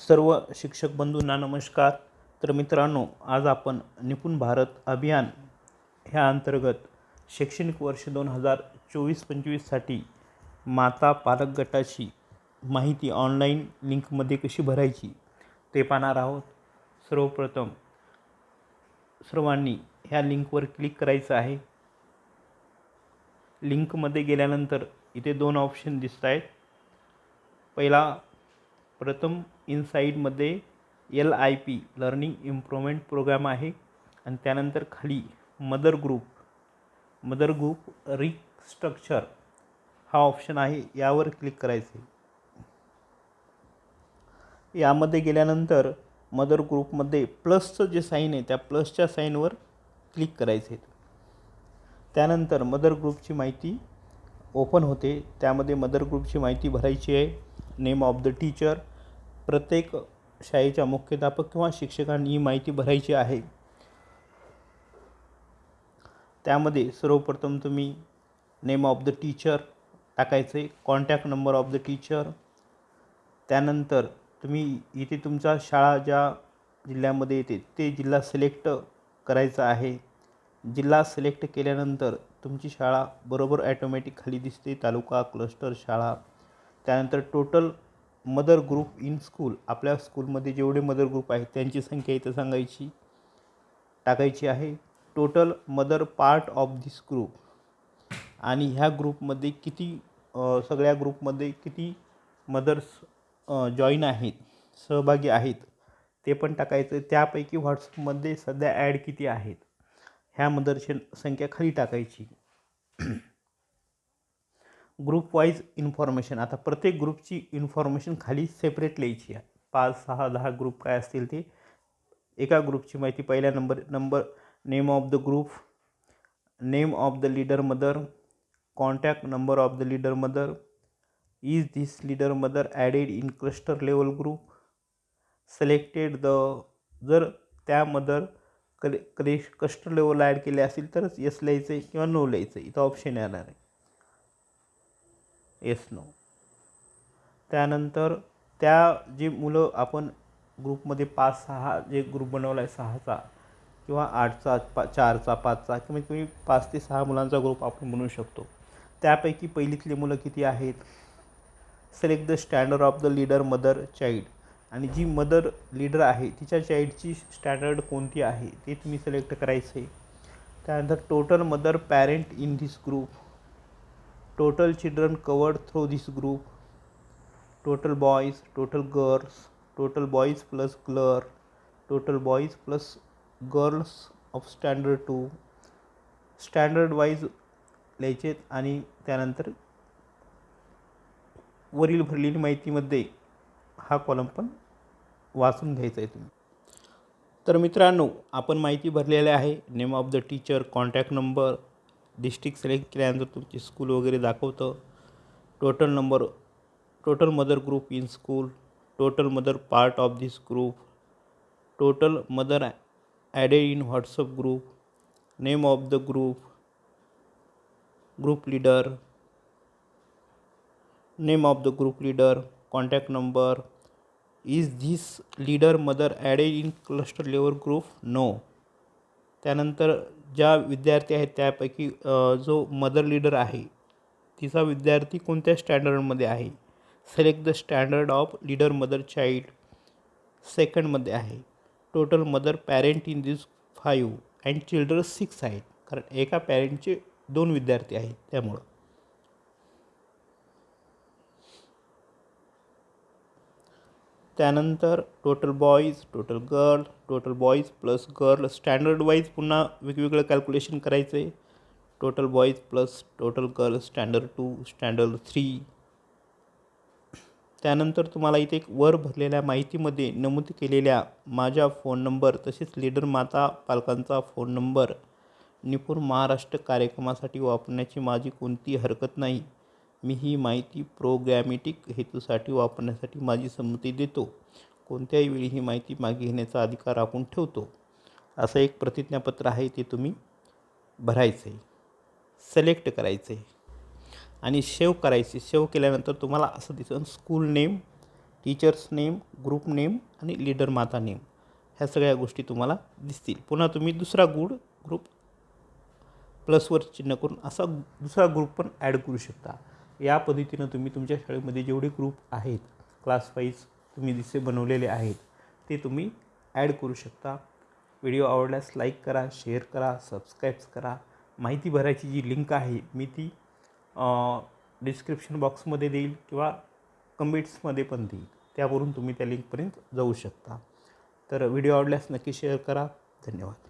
सर्व शिक्षक बंधूंना नमस्कार. तर मित्रांनो आज आपण निपुण भारत अभियान ह्या अंतर्गत शैक्षणिक वर्ष दोन हजार चोवीस पंचवीससाठी माता पालक गटाची माहिती ऑनलाईन लिंकमध्ये कशी भरायची ते पाहणार आहोत. सर्वप्रथम सर्वांनी ह्या लिंकवर क्लिक करायचं आहे. लिंकमध्ये गेल्यानंतर इथे दोन ऑप्शन दिसत आहेत पहिला प्रथम इनसाईडमध्ये L I P learning improvement programme आहे. आणि त्यानंतर खाली mother group mother group restructure हा ऑप्शन आहे यावर क्लिक करायचे. यामध्ये गेल्यानंतर मदर ग्रुपमध्ये प्लसचं जे साईन आहे त्या प्लसच्या साईनवर क्लिक करायचे. त्यानंतर मदर ग्रुपची माहिती ओपन होते. त्यामध्ये मदर ग्रुपची माहिती भरायची आहे. नेम ऑफ द टीचर प्रत्येक शाळेच्या मुख्याध्यापक किंवा शिक्षकांनी ही माहिती भरायची आहे. त्यामध्ये सर्वप्रथम तुम्ही नेम ऑफ द टीचर टाकायचे contact number of the teacher त्यानंतर तुम्ही इथे तुमचा शाळा ज्या जिल्ह्यामध्ये येते ते जिल्हा सिलेक्ट करायचा आहे. जिल्हा सिलेक्ट केल्यानंतर तुमची शाळा बरोबर ॲटोमॅटिक खाली दिसते तालुका क्लस्टर शाळा. त्यानंतर total mother group in school आपल्या स्कूलमध्ये जेवढे मदर ग्रुप आहेत त्यांची संख्या इथं सांगायची टाकायची आहे. Total mother part of this group आणि ह्या ग्रुपमध्ये किती सगळ्या ग्रुपमध्ये किती मदर्स जॉईन आहेत सहभागी आहेत ते पण टाकायचं. त्यापैकी व्हॉट्सअपमध्ये सध्या ॲड किती आहेत ह्या मदरची संख्या खाली टाकायची. ग्रुप वाईज इन्फॉर्मेशन आता प्रत्येक ग्रुपची इन्फॉर्मेशन खाली सेपरेट लिहायची आहे. पाच सहा दहा ग्रुप काय असतील ते? एका ग्रुपची माहिती पहिल्या number number name of the group name of the leader mother contact number of the leader mother is this leader mother added in cluster level group selected the जर त्या मदर कले कले कस्टर लेवल ॲड केले असतील तरच yes लिहायचं आहे किंवा नो लिहायचं आहे इथं ऑप्शन येणार आहे. Yes no. त्यानंतर त्या जी मुलं आपण ग्रुपमध्ये पाच सहा जे ग्रुप बनवला आहे सहाचा किंवा आठचा पा चारचा पाचचा किंवा तुम्ही पाच ते सहा मुलांचा ग्रुप आपण बनवू शकतो. त्यापैकी पहिलीतली मुलं किती आहेत? Select the standard of the leader mother child आणि जी मदर लीडर आहे तिच्या चाईल्डची स्टँडर्ड कोणती आहे ते तुम्ही सिलेक्ट करायचं आहे त्यानंतर total mother parent in this group total children covered through this group total boys total girls total boys plus girls total boys plus girls of standard two. Standard wise लिहायचे आणि त्यानंतर वरील भरलेली माहितीमध्ये हा कॉलम पण वाचून घ्यायचा आहे तुम्ही. तर मित्रांनो आपण माहिती भरलेली आहे. Name of the teacher contact number district select केल्यानंतर तुमची स्कूल वगैरे दाखवतं. Total number total mother group in school total mother part of this group total mother added in WhatsApp group name of the group group leader name of the group leader contact number is this leader mother added in cluster level group no त्यानंतर ज्या विद्यार्थी आहेत त्यापैकी जो mother leader आहे तिचा विद्यार्थी कोणत्या स्टँडर्डमध्ये आहे? Select the standard of leader mother child सेकंडमध्ये आहे. Total mother parent in this five and children six आहेत. कारण एका पॅरेंटचे दोन विद्यार्थी आहेत त्यामुळं. त्यानंतर total boys total girl total boys plus girl standard wise पुन्हा वेगवेगळं कॅल्क्युलेशन करायचं आहे total boys plus total girl standard two standard three त्यानंतर तुम्हाला इथे एक वर भरलेल्या माहितीमध्ये नमूद केलेल्या माझ्या फोन नंबर तसेच लीडर माता पालकांचा फोन नंबर निपुण महाराष्ट्र कार्यक्रमासाठी वापरण्याची माझी कोणती हरकत नाही. मी ही माहिती प्रोग्रॅमेटिक हेतूसाठी वापरण्यासाठी माझी संमती देतो. कोणत्याही वेळी ही माहिती मागे घेण्याचा अधिकार राखून ठेवतो. असं एक प्रतिज्ञापत्र आहे ते तुम्ही भरायचं आहे सिलेक्ट करायचं आहे आणि सेव्ह करायचे. सेव्ह केल्यानंतर तुम्हाला असं दिसेल school name teachers name group name आणि लीडर माता नेम ह्या सगळ्या गोष्टी तुम्हाला दिसतील. पुन्हा तुम्ही दुसरा गुड ग्रुप प्लसवर चिन्ह करून असा दुसरा ग्रुप पण ॲड करू शकता. या पद्धतीनं तुम्ही तुमच्या शाळेमध्ये जेवढे ग्रुप आहेत क्लास वाईज तुम्ही दिसे बनवलेले आहेत ते तुम्ही ॲड करू शकता. व्हिडिओ आवडल्यास लाईक करा शेअर करा सबस्क्राईब्स करा. माहिती भरायची जी लिंक आहे मी ती डिस्क्रिप्शन बॉक्समध्ये देईल किंवा कमेंट्समध्ये पण देईल. त्यावरून तुम्ही त्या लिंकपर्यंत जाऊ शकता. तर व्हिडिओ आवडल्यास नक्की शेअर करा. धन्यवाद.